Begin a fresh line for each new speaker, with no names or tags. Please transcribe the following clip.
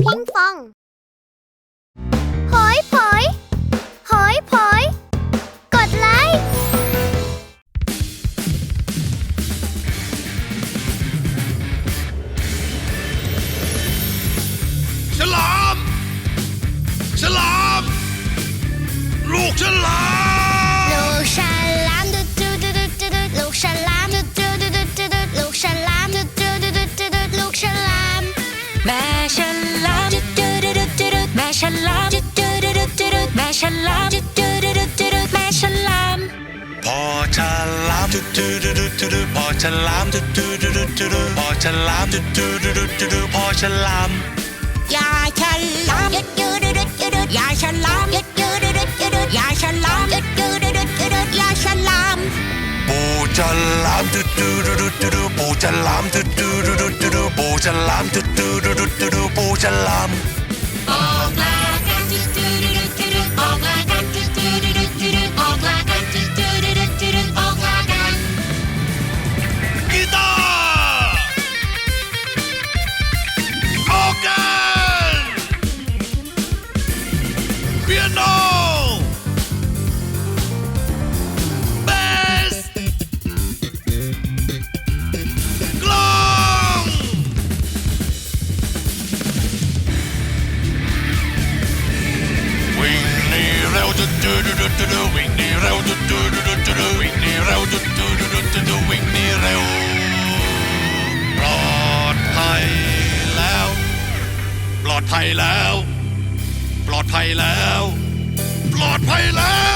พิง
ฉั
นลามจุดจุดจุดจุดแม่ฉันลามจุดจุดจุดจุดแม่ฉันลาม
พอฉลามจุดจุดจุดจุดพอฉลามจุดจุดจุดจุดพอฉลามจุดจุดจุดจุดพอฉลาม
ยาฉันลามจุดจุดจุดจุดยาฉันลามจุดจุดจุดจุดยาฉันลามจุดจุดจุดจุดยาฉันลาม
ปูฉลามจุดจุดจุดจุดปูฉลามจุดจุดจุดจุดปูฉลามจุดจุดจุดจุดปูฉลาม
อ นี
เร็วจุดจุดจุดจุดวิ่งหนีเร็วดุดดุดจุดจุดวิ่งหนีเร็วดุดดุดจุดจุดวิ่งหนีเร็วปลอดภัยแล้ว ปลอดภัยแล้ว ปลอดภัยแล้ว ปลอดภัยแล้ว